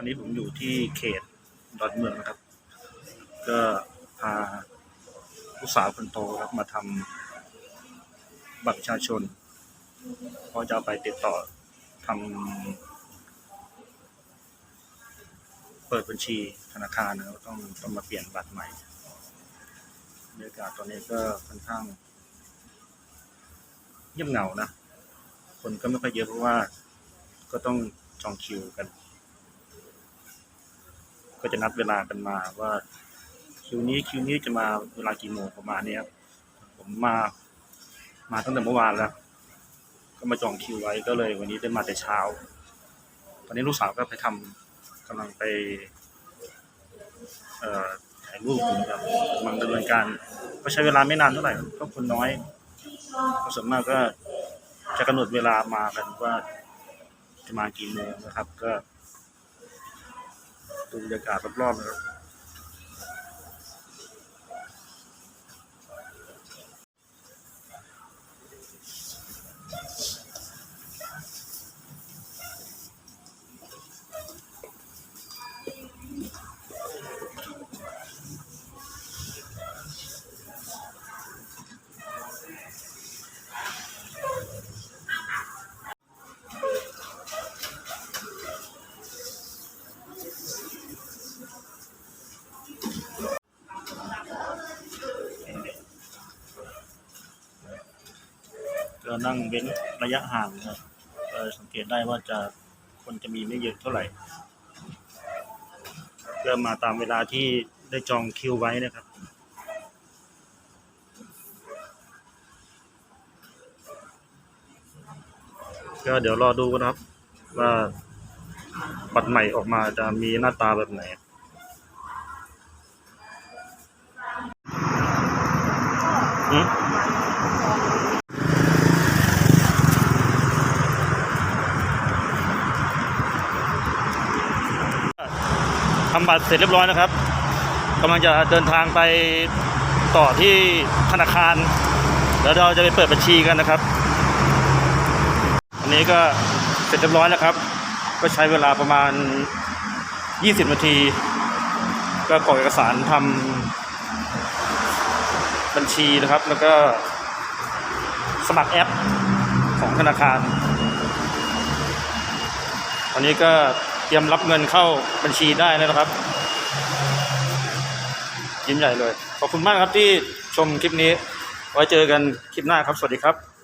อนนี้ผมอยู่ที่เขตดอนเมืองนะครับ ก็พาลูกสาวคนโตครับมาทำบัตรประชาชนเพราะจะเอาไปติดต่อทำเปิดบัญชีธนาคารนะครับต้องต้องมาเปลี่ยนบัตรใหม่บรรยากาศตอนนี้ก็ค่อนข้างเงียบเหงานะ คนก็ไม่ค่อยเยอะเพราะว่าก็ต้องจองคิวกัน ก็จะนัดเวลากันมาว่าคิวนี้คิวนี้จะมาเวลากี่โมงประมาณนี้ครับผมมา มาตั้งแต่เมื่อวานแล้ว ก็มาจองคิวไว้ก็เลย วันนี้ได้มาแต่เช้า ตอนนี้ลูกสาวก็ไปทำกำลังไป เอ่อถ่ายรูปนะครับกำลังดำเนินการ ก็ใช้เวลาไม่นานเท่าไหร่ก็คนน้อยก็ส่วนมากก็จะกำหนดเวลามากันว่าจะมากี่โมงนะครับ ก็ ดูบรรยากาศรอบๆนะครับ นั่งเว้นระยะห่างนะครับสังเกตได้ว่าจะคนจะมีไม่เยอะเท่าไหร่ก็มาตามเวลาที่ได้จองคิวไว้นะครับก็เดี๋ยวรอดูกันนะครับ ว่าบัตรใหม่ออกมาจะมีหน้าตาแบบไหนอืม ทำบัตรเสร็จเรียบร้อยนะครับกำลังจะเดินทางไปต่อที่ธนาคาร แล้วเราจะไปเปิดบัญชีกันนะครับ อันนี้ก็เสร็จเรียบร้อยแล้วครับ ก็ใช้เวลาประมาณ 20 นาที ก็กรอกเอกสารทำบัญชีนะครับ แล้วก็สมัครแอปของธนาคารตอนนี้ก็ เตรียมรับเงินเข้าบัญชีได้แล้วนะครับ ยิ้มใหญ่เลย ขอบคุณมากครับที่ชมคลิปนี้ ไว้เจอกันคลิปหน้าครับ สวัสดีครับ